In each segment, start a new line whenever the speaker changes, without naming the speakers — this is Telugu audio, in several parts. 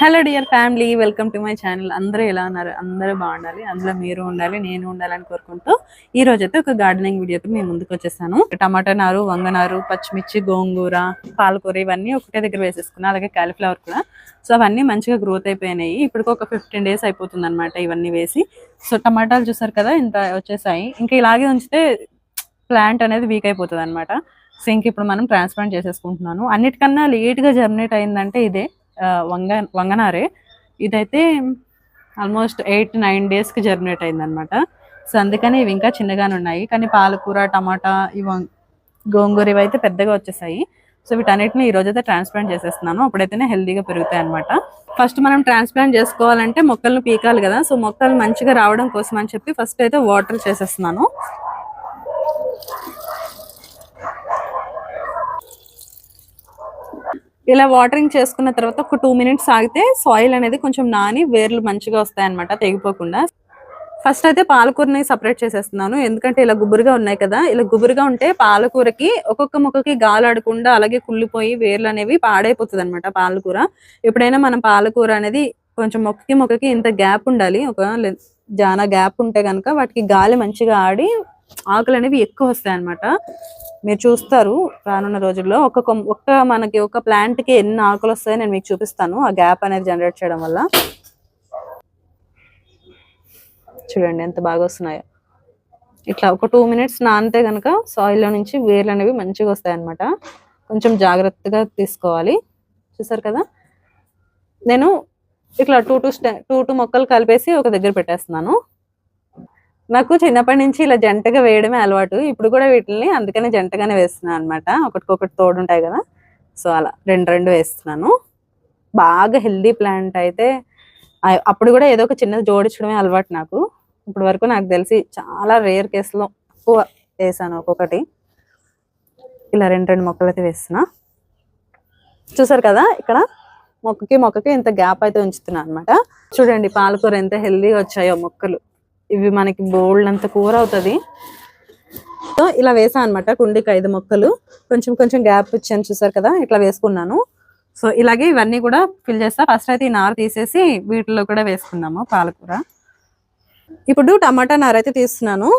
Hello dear family welcome to my channel. అందరూ ఎలా ఉన్నారు? అందరూ బాగుండాలి. అందులో మీరు ఉండాలి నేను ఉండాలని కోరుకుంటూ ఈ రోజు అయితే ఒక గార్డెనింగ్ వీడియోతో మేము ముందుకు వచ్చేసాను. టమాటా నారు వంగనారు పచ్చిమిర్చి గోంగూర పాలకూర ఇవన్నీ ఒకటే దగ్గర వేసేసుకున్నా అలాగే కాలీఫ్లవర్ కూడా. సో అవన్నీ మంచిగా గ్రోత్ అయిపోయినాయి. ఇప్పటికి ఒక ఫిఫ్టీన్ డేస్ అయిపోతుంది అనమాట ఇవన్నీ వేసి. సో టమాటాలు చూసారు కదా ఇంత వచ్చేసాయి. ఇంకా ఇలాగే ఉంచితే ప్లాంట్ అనేది వీక్ అయిపోతుంది అనమాట సో ఇంక ఇప్పుడు మనం ట్రాన్స్ప్లాంట్ చేసేసుకుంటున్నాను. అన్నిటికన్నా లేట్గా జర్మినేట్ అయిందంటే ఇదే. వంగ వంగనారే. ఇదైతే ఆల్మోస్ట్ ఎయిట్ నైన్ డేస్కి జర్మినేట్ అయిందనమాట సో అందుకని ఇవి ఇంకా చిన్నగానే ఉన్నాయి. కానీ పాలకూర టమాటా ఇవి గోంగూర ఇవి అయితే పెద్దగా వచ్చేసాయి. సో వీటన్నిటిని ఈ రోజైతే ట్రాన్స్ప్లాంట్ చేసేస్తున్నాను. అప్పుడైతేనే హెల్దీగా పెరుగుతాయి అనమాట ఫస్ట్ మనం ట్రాన్స్ప్లాంట్ చేసుకోవాలంటే మొక్కలను పీకాలి కదా. సో మొక్కలు మంచిగా రావడం కోసం అని చెప్పి ఫస్ట్ అయితే వాటర్ చేసేస్తున్నాను. ఇలా వాటరింగ్ చేసుకున్న తర్వాత ఒక టూ మినిట్స్ ఆగితే సాయిల్ అనేది కొంచెం నాని వేర్లు మంచిగా వస్తాయి అనమాట తెగిపోకుండా. ఫస్ట్ అయితే పాలకూరని సపరేట్ చేసేస్తున్నాను. ఎందుకంటే ఇలా గుబురుగా ఉన్నాయి కదా ఇలా గుబురుగా ఉంటే పాలకూరకి ఒక్కొక్క మొక్కకి గాలాడకుండా అలాగే కుళ్ళిపోయి వేర్లు అనేవి పాడైపోతుంది అనమాట పాలకూర. ఎప్పుడైనా మనం పాలకూర అనేది కొంచెం మొక్కకి మొక్కకి ఇంత గ్యాప్ ఉండాలి ఒక జానా గ్యాప్ ఉంటే కనుక వాటికి గాలి మంచిగా ఆడి ఆకులు అనేవి ఎక్కువ వస్తాయి అనమాట మీరు చూస్తారు రానున్న రోజుల్లో ఒక ఒక్క మనకి ఒక ప్లాంట్కి ఎన్ని ఆకులు వస్తాయో నేను మీకు చూపిస్తాను. ఆ గ్యాప్ అనేది జనరేట్ చేయడం వల్ల. చూడండి ఎంత బాగా వస్తున్నాయో. ఇట్లా ఒక టూ మినిట్స్ నానితే కనుక సాయిల్లో నుంచి వేర్లు అనేవి మంచిగా వస్తాయి అనమాట కొంచెం జాగ్రత్తగా తీసుకోవాలి. చూసారు కదా? నేను ఇట్లా టూ టూ టూ టూ మొక్కలు కలిపేసి ఒక దగ్గర పెట్టేస్తున్నాను. నాకు చిన్నప్పటి నుంచి ఇలా జంటగా వేయడమే అలవాటు. ఇప్పుడు కూడా వీటిని అందుకనే జంటగానే వేస్తున్నాను అనమాట ఒకటికొకటి తోడు ఉంటాయి కదా. సో అలా రెండు రెండు వేస్తున్నాను. బాగా హెల్దీ ప్లాంట్ అయితే అప్పుడు కూడా ఏదో ఒక చిన్నది జోడించడమే అలవాటు నాకు. ఇప్పుడు వరకు నాకు తెలిసి చాలా రేర్ కేసులో ఎక్కువ వేసాను ఒక్కొక్కటి. ఇలా రెండు రెండు మొక్కలు అయితే వేస్తున్నా. చూసారు కదా ఇక్కడ? మొక్కకి మొక్కకి ఇంత గ్యాప్ అయితే ఉంచుతున్నా అనమాట చూడండి పాలకూర ఎంత హెల్దీగా వచ్చాయో మొక్కలు. ఇవి మనకి బోల్డ్ అంత కూర అవుతుంది. సో ఇలా వేసాను అనమాట కుండీకి ఐదు మొక్కలు. కొంచెం కొంచెం గ్యాప్ ఇచ్చాను చూసారు కదా ఇట్లా వేసుకున్నాను. సో ఇలాగే ఇవన్నీ కూడా ఫిల్ చేస్తా. ఫస్ట్ అయితే ఈ నార తీసేసి వీటిలో కూడా వేసుకున్నాము పాలకూర. ఇప్పుడు టమాటా నార అయితే తీస్తున్నాను.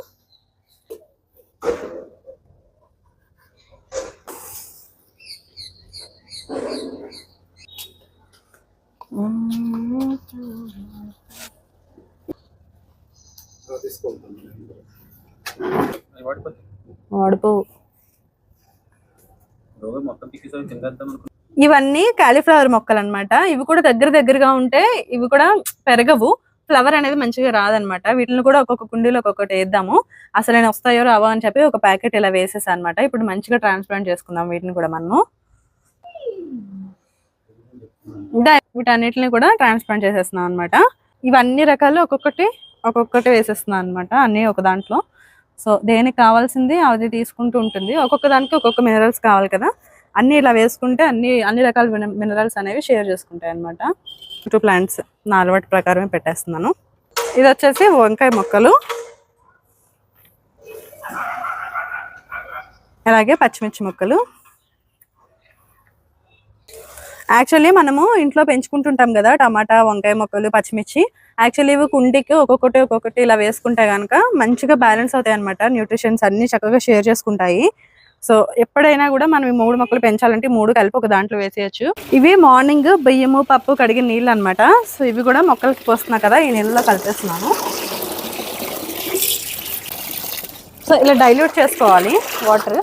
ఇవన్నీ కాలీఫ్లవర్ మొక్కలు అన్నమాట ఇవి కూడా దగ్గర దగ్గరగా ఉంటే ఇవి కూడా పెరగవు. ఫ్లవర్ అనేది మంచిగా రాదనమాట వీటిని కూడా ఒక్కొక్క కుండీలో ఒక్కొక్కటి వేద్దాము. అసలు నేను వస్తాయో రావో అని చెప్పి ఒక ప్యాకెట్ ఇలా వేసేసా అనమాట ఇప్పుడు మంచిగా ట్రాన్స్ప్లాంట్ చేసుకుందాం వీటిని కూడా మనము. వీటన్నిటిని కూడా ట్రాన్స్ప్లాంట్ చేసేస్తున్నాం అనమాట ఇవన్నీ రకాలు ఒక్కొక్కటి ఒక్కొక్కటి వేసేస్తున్నాను అనమాట అన్ని ఒక దాంట్లో. సో దేనికి కావాల్సింది అది తీసుకుంటూ ఉంటుంది. ఒక్కొక్క దానికి ఒక్కొక్క మినరల్స్ కావాలి కదా. అన్ని ఇలా వేసుకుంటే అన్ని అన్ని రకాల మినరల్స్ అనేవి షేర్ చేసుకుంటాయి అనమాట టూ ప్లాంట్స్ నా అలవాటు ప్రకారమే పెట్టేస్తున్నాను. ఇది వచ్చేసి వంకాయ మొక్కలు. అలాగే పచ్చిమిర్చి మొక్కలు. యాక్చువల్లీ మనము ఇంట్లో పెంచుకుంటుంటాం కదా టమాటా వంకాయ మొక్కలు పచ్చిమిర్చి. యాక్చువల్లీ ఇవి కుండీకి ఒక్కొక్కటి ఒక్కొక్కటి ఇలా వేసుకుంటే కనుక మంచిగా బ్యాలెన్స్ అవుతాయి అనమాట న్యూట్రిషన్స్ అన్ని చక్కగా షేర్ చేసుకుంటాయి. సో ఎప్పుడైనా కూడా మనం ఈ మూడు మొక్కలు పెంచాలంటే మూడు కలిపి ఒక దాంట్లో వేసేయచ్చు. ఇవి మార్నింగ్ బియ్యము పప్పు కడిగిన నీళ్ళు అనమాట సో ఇవి కూడా మొక్కలకి పోస్తున్నా కదా ఈ నీళ్ళలో కలిపేస్తున్నాను. సో ఇలా డైల్యూట్ చేసుకోవాలి వాటర్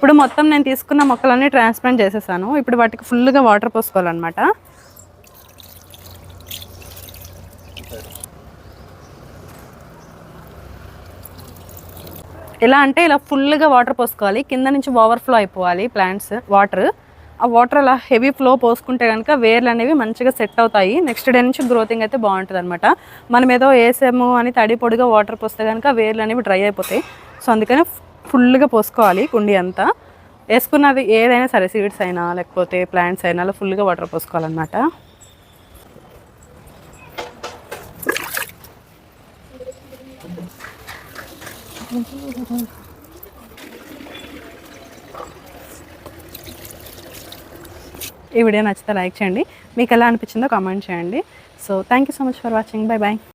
ఇప్పుడు మొత్తం నేను తీసుకున్న మొక్కలన్నీ ట్రాన్స్ప్లాంట్ చేసేసాను. ఇప్పుడు వాటికి ఫుల్గా వాటర్ పోసుకోవాలన్నమాట. ఎలా అంటే ఇలా ఫుల్గా వాటర్ పోసుకోవాలి. కింద నుంచి ఓవర్ఫ్లో అయిపోవాలి ప్లాంట్స్ వాటర్. ఆ వాటర్ అలా హెవీ ఫ్లో పోసుకుంటే కనుక వేర్లు అనేవి మంచిగా సెట్ అవుతాయి. నెక్స్ట్ డే నుంచి గ్రోతింగ్ అయితే బాగుంటుంది అనమాట మనం ఏదో వేసాము అని తడి పొడిగా వాటర్ పోస్తే కనుక వేర్లు అనేవి డ్రై అయిపోతాయి. సో అందుకని ఫుల్గా పోసుకోవాలి కుండీ అంతా. వేసుకున్నది ఏదైనా సరే సీడ్స్ అయినా లేకపోతే ప్లాంట్స్ అయినా అలా ఫుల్గా వాటర్ పోసుకోవాలన్నమాట. ఈ వీడియో నచ్చితే లైక్ చేయండి. మీకు ఎలా అనిపించిందో కామెంట్ చేయండి. So thank you so much for watching. Bye bye